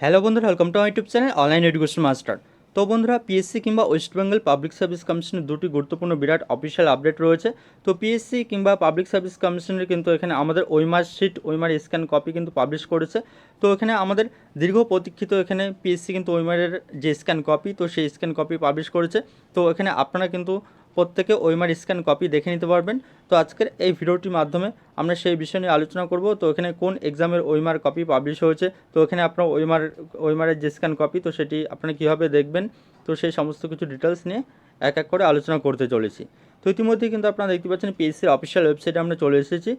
Hello বন্ধুরা welcome to YouTube channel online education master তো বন্ধুরা পিএসসি কিংবা ওয়েস্ট বেঙ্গল পাবলিক সার্ভিস কমিশনের দুটি গুরুত্বপূর্ণ বিরাট অফিসিয়াল আপডেট রয়েছে। তো পিএসসি কিংবা পাবলিক সার্ভিস কমিশনের কিন্তু এখানে আমাদের ওই OMR sheet OMR scan copy কিন্তু পাবলিশ করেছে। তো এখানে আমাদের দীর্ঘ প্রতীক্ষিত এখানে পিএসসি কিন্তু ওইমারের যে স্ক্যান কপি তো সেই স্ক্যান কপি পাবলিশ করেছে। তো এখানে আপনারা কিন্তু প্রত্যেকে ওইমার স্ক্যান কপি দেখে নিতে পারবেন। তো আজকের এই ভিডিওটির মাধ্যমে আমরা সেই বিষয় নিয়ে আলোচনা করব। তো এখানে কোন এক্সামের ওইমার কপি পাবলিশ হয়েছে? তো এখানে আপনার ওইমার ওইমারের যে স্ক্যান কপি, তো সেটি আপনারা কীভাবে দেখবেন? তো সেই সমস্ত কিছু ডিটেলস নিয়ে এক এক করে আলোচনা করতে চলেছি। তো ইতিমধ্যেই কিন্তু আপনারা দেখতে পাচ্ছেন, পিএসসির অফিসিয়াল ওয়েবসাইটে আমরা চলে এসেছি।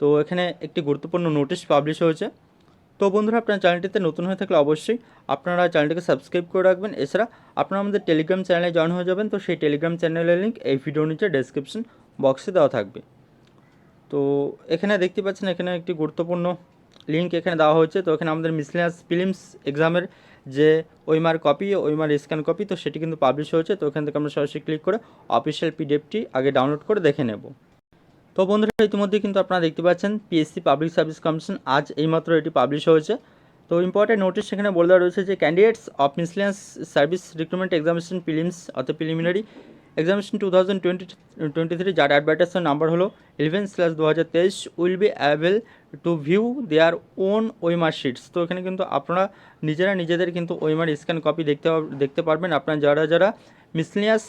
তো এখানে একটি গুরুত্বপূর্ণ নোটিশ পাবলিশ হয়েছে। তো বন্ধুরা, আপনার চ্যানেলটিতে নতুন হয়ে থাকলে অবশ্যই আপনারা চ্যানেলটিকে সাবস্ক্রাইব করে রাখবেন। এছাড়া আপনারা আমাদের টেলিগ্রাম চ্যানেলে জয়েন হয়ে যাবেন। তো সেই টেলিগ্রাম চ্যানেলের লিঙ্ক এই ভিডিওর নিচে ডেসক্রিপশন বক্সে দেওয়া থাকবে। তো এখানে দেখতে পাচ্ছেন, এখানে একটি গুরুত্বপূর্ণ লিঙ্ক এখানে দেওয়া হয়েছে। তো এখানে আমাদের মিসলিনাস ফিলিমস এক্সামের যে OMR copy OMR scan copy তো সেটি কিন্তু পাবলিশ হয়েছে। তো এখান থেকে আমরা সরাসরি ক্লিক করে অফিসিয়াল পিডিএফটি আগে ডাউনলোড করে দেখে নেব। তো বন্ধুরা ইতিমধ্যে কিন্তু আপনারা দেখতে পাচ্ছেন পিএসসি পাবলিক সার্ভিস কমিশন আজ এইমাত্র এটি পাবলিশ হয়েছে। তো ইম্পর্টেন্ট নোটিশ সেখানে বলে দেওয়া রয়েছে যে candidates of miscellaneous service recruitment examination prelims অর্থাৎ preliminary examination two thousand twenty twenty three যার অ্যাডভার্টাইজের নাম্বার হলো ইলেভেন স্ল্যাশ দু হাজার তেইশ will be avail to view their own OMR sheets তো এখানে কিন্তু আপনারা নিজেরা নিজেদের কিন্তু ওইমার স্ক্যান কপি দেখতে দেখতে পারবেন। আপনারা যারা যারা মিসলিয়াস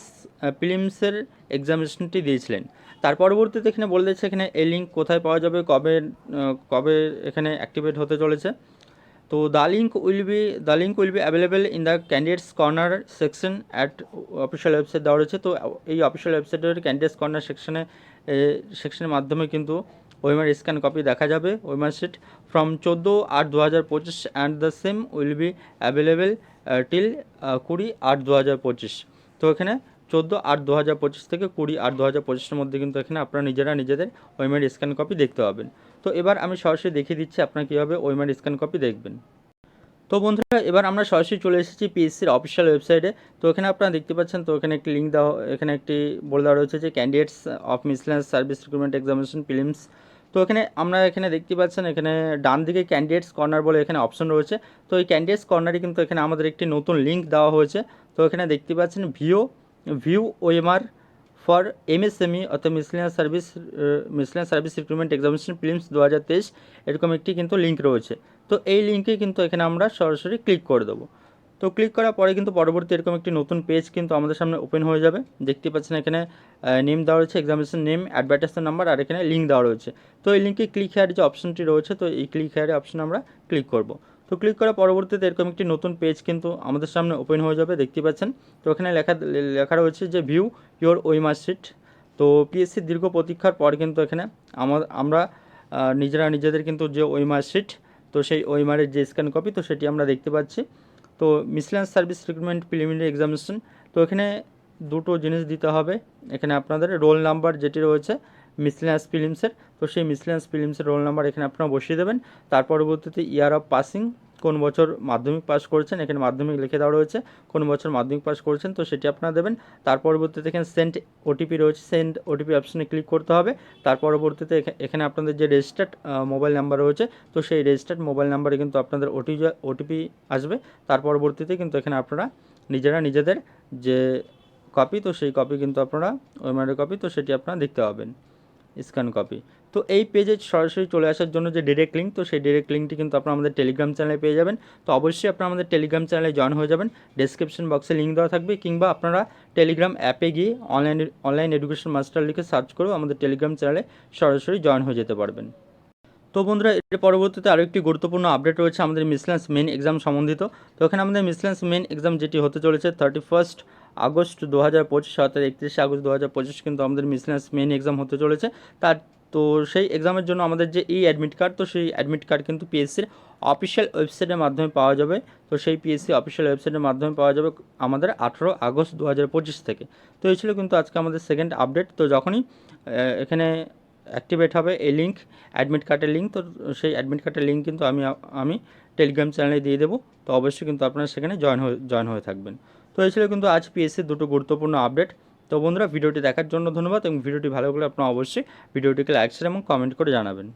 ফিলিমসের এক্সামিনেশনটি দিয়েছিলেন। তার পরবর্তীতে এখানে বলে দিচ্ছে এখানে এই লিঙ্ক কোথায় পাওয়া যাবে, কবে কবে এখানে অ্যাক্টিভেট হতে চলেছে। তো the link will be the link will be available in the candidates corner section at official website দেওয়া রয়েছে। তো এই অফিসিয়াল ওয়েবসাইটের ক্যান্ডিডেটস কর্নার সেকশনে সেকশনের মাধ্যমে কিন্তু ওইমার স্ক্যান কপি দেখা যাবে। ওইমার শিট ফ্রম চোদ্দ আট দু হাজার পঁচিশ and the same will be available till কুড়ি আট দু হাজার পঁচিশ। তো এখানে চোদ্দ আট দু হাজার পঁচিশ থেকে কুড়ি আট দু হাজার পঁচিশের মধ্যে কিন্তু এখানে আপনারা নিজেরা নিজেদের ওইমার স্ক্যান কপি দেখতে পাবেন। তো এবার আমি সরাসরি দেখিয়ে দিচ্ছি আপনারা কীভাবে ওইমার স্ক্যান কপি দেখবেন। তো বন্ধুরা, এবার আমরা সরাসরি চলে এসেছি পিএসসির অফিসিয়াল ওয়েবসাইটে। তো এখানে আপনারা দেখতে পাচ্ছেন, তো এখানে একটি লিঙ্ক দেওয়া, এখানে একটি বলে দেওয়া রয়েছে যে candidates of miscellaneous service recruitment examination prelims তো এখানে আমরা এখানে দেখতে পাচ্ছেন, এখানে ডান দিকে ক্যান্ডিডেটস কর্নার বলে এখানে অপশন রয়েছে। তো এই ক্যান্ডিডেটস কর্নারে কিন্তু এখানে আমাদের একটি নতুন লিঙ্ক দেওয়া হয়েছে। তো এখানে দেখতে পাচ্ছেন, ভিও ভিউ ওএমআর ফর এমএসএমই অর্থাৎ miscellaneous service miscellaneous service recruitment examination prelims দু হাজার তেইশ এরকম একটি কিন্তু লিঙ্ক রয়েছে। তো এই লিঙ্কে কিন্তু এখানে আমরা সরাসরি ক্লিক করে দেবো। তো ক্লিক করার পরে কিন্তু পরবর্তী এরকম একটি নতুন পেজ কিন্তু আমাদের সামনে ওপেন হয়ে যাবে। দেখতে পাচ্ছেন এখানে নেম দেওয়া রয়েছে এক্সামিনেশন নেম অ্যাডভার্টাইজের নাম্বার আর এখানে লিঙ্ক দেওয়া রয়েছে। তো এই লিঙ্কে ক্লিক হেয়ার যে অপশনটি রয়েছে, তো এই ক্লিক হেয়ারে অপশন আমরা ক্লিক করব। তো ক্লিক করার পরবর্তীতে এরকম একটি নতুন পেজ কিন্তু আমাদের সামনে ওপেন হয়ে যাবে, দেখতে পাচ্ছেন? তো এখানে লেখা লেখা রয়েছে যে ভিউ ইয়োর ওই শিট তো পিএসসির দীর্ঘ প্রতীক্ষার পর কিন্তু এখানে আমার নিজেরা নিজেদের কিন্তু যে ওই শিট তো সেই ওই ওইমারের যে স্ক্যান কপি তো সেটি আমরা দেখতে পাচ্ছি। তো miscellaneous service recruitment preliminary examination তো এখানে দুটো জিনিস দিতে হবে। এখানে আপনাদের রোল নাম্বার যেটি রয়েছে মিসলেন্স ফিলিমসের তো সেই মিসলেন্স ফিলিমসের রোল নাম্বার এখানে আপনারা বসিয়ে দেবেন। তার পরবর্তীতে ইয়ার অফ পাসিং কোন বছর মাধ্যমিক পাস করেছেন, এখানে মাধ্যমিক লিখে দেওয়া রয়েছে, কোন বছর মাধ্যমিক পাস করেছেন, তো সেটি আপনারা দেবেন। তার পরবর্তীতে এখানে সেন্ট ওটিপি রয়েছে সেন্ট ওটিপি অপশানে ক্লিক করতে হবে। তার পরবর্তীতে এখানে আপনাদের যে রেজিস্টার্ড মোবাইল নাম্বার রয়েছে, তো সেই রেজিস্টার্ড মোবাইল নাম্বারে কিন্তু আপনাদের ওটি ওটিপি আসবে। তার পরবর্তীতে কিন্তু এখানে আপনারা নিজেরা নিজেদের যে কপি তো সেই কপি কিন্তু আপনারা ওইমারের কপি তো সেটি আপনারা দেখতে পাবেন। Scan copy. তো এই পেজে সরাসরি চলে আসার জন্য যে ডিরেক্ট লিঙ্ক তো সেই ডিরেক্ট লিঙ্কটি কিন্তু আপনারা আমাদের টেলিগ্রাম চ্যানেলে পেয়ে যাবেন। তো অবশ্যই আপনারা আমাদের টেলিগ্রাম চ্যানেলে জয়েন হয়ে যাবেন। ডেসক্রিপশন বক্সে লিঙ্ক দেওয়া থাকবে, কিংবা আপনারা টেলিগ্রাম অ্যাপে গিয়ে অনলাইন অনলাইন এডুকেশন মাস্টার লিখে সার্চ করেও আমাদের টেলিগ্রাম চ্যানেলে সরাসরি জয়েন হয়ে যেতে পারবেন। তো বন্ধুরা, এর পরবর্তীতে আরও একটি গুরুত্বপূর্ণ আপডেট রয়েছে আমাদের মিসলেন্স মেন এক্সাম সম্বন্ধিত। তো এখানে আমাদের মিসলেন্স মেন এক্সাম যেটি হতে চলেছে থার্টি ফার্স্ট আগস্ট দু হাজার পঁচিশ, অর্থাৎ একত্রিশে আগস্ট দু হাজার পঁচিশ কিন্তু আমাদের মিসলেন্স মেন এক্সাম হতে চলেছে। তার তো সেই এক্সামের জন্য আমাদের যে এই অ্যাডমিট কার্ড তো সেই অ্যাডমিট কার্ড কিন্তু পিএসসির অফিসিয়াল ওয়েবসাইটের মাধ্যমে পাওয়া যাবে। তো সেই পিএসসি অফিসিয়াল ওয়েবসাইটের মাধ্যমে পাওয়া যাবে আমাদের আঠেরো আগস্ট দু হাজার পঁচিশ থেকে। তো এই ছিল কিন্তু আজকে আমাদের সেকেন্ড আপডেট তো যখনই এখানে অ্যাক্টিভেট হবে এই লিঙ্ক অ্যাডমিট কার্ডের লিঙ্ক তো সেই অ্যাডমিট কার্ডের লিঙ্ক কিন্তু আমি আমি টেলিগ্রাম চ্যানেলে দিয়ে দেবো। তো অবশ্যই কিন্তু আপনারা সেখানে জয়েন হয়ে জয়েন হয়ে থাকবেন। তো এই ছিল কিন্তু আজ পিএসসির দুটো গুরুত্বপূর্ণ আপডেট তো বন্ধুরা, ভিডিওটি দেখার জন্য ধন্যবাদ এবং ভিডিওটি ভালো লাগলে আপনারা অবশ্যই ভিডিওটিকে লাইক শেয়ার এবং কমেন্ট করে জানাবেন।